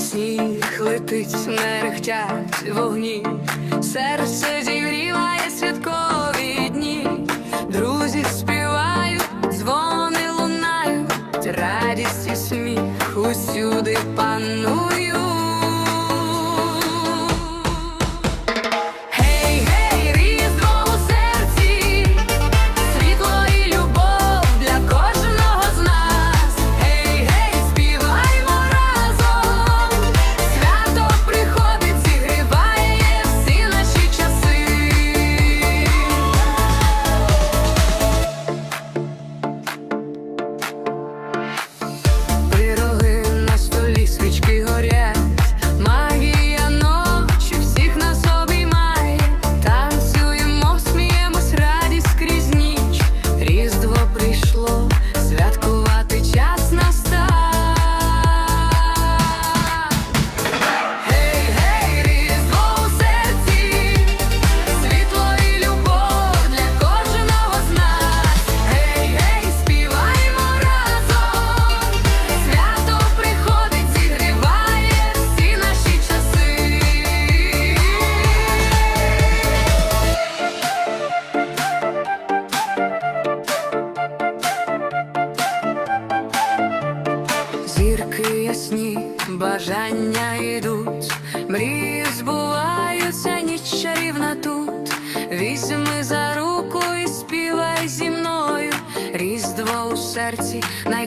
сніг летить, не рехтять вогні, серце зігріває святкові дні, друзі співають, дзвони лунають, радість і сміх усюди панують.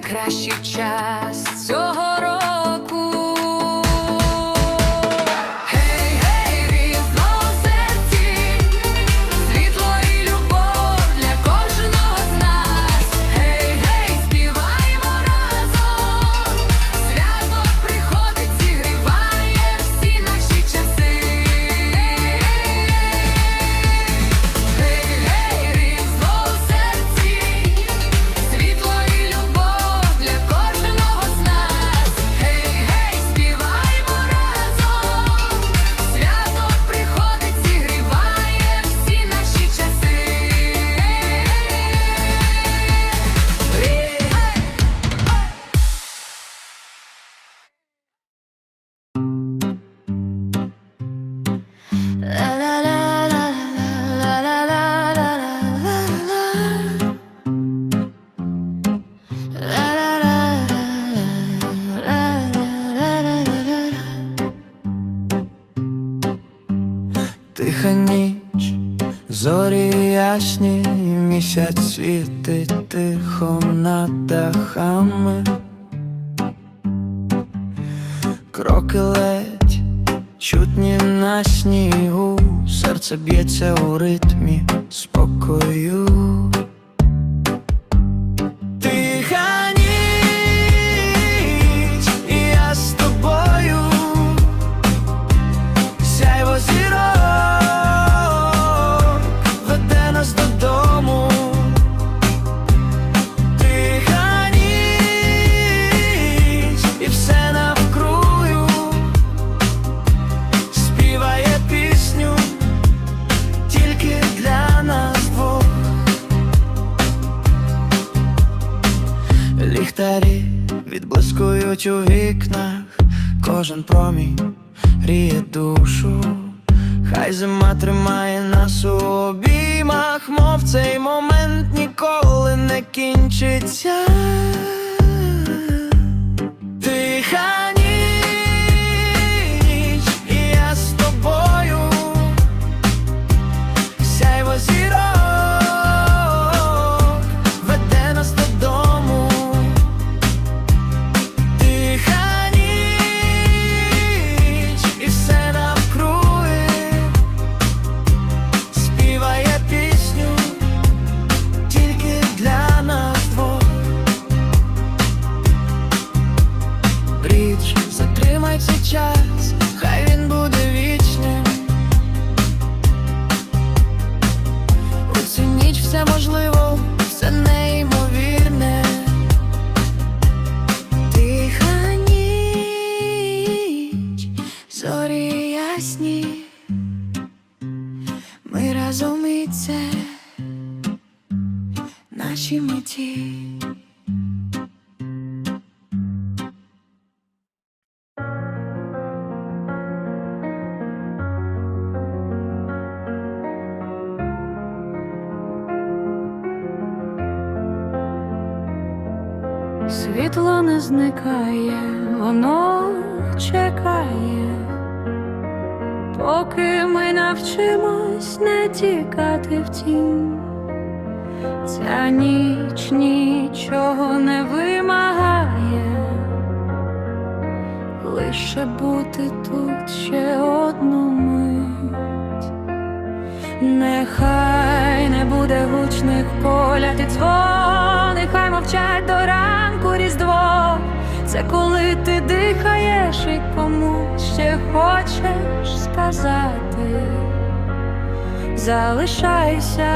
кращий час. тиха ніч, зорі ясні, місяць світить тихо над дахами, кроки ледь, чутні на снігу, серце б'ється у ритмі спокою. ліхтарі відблискують у вікнах, кожен промінь гріє душу, хай зима тримає нас у обіймах, мов цей момент ніколи не кінчиться. Тиха все можливо. Світло не зникає, воно чекає, поки ми навчимось не тікати в тінь, ця ніч нічого не вимагає, лише бути тут ще одну мить, нехай буде гучних поля ти дзвони, хай мовчать до ранку різдво. Це коли ти дихаєш і комусь ще хочеш сказати, залишайся.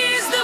Світло Різдва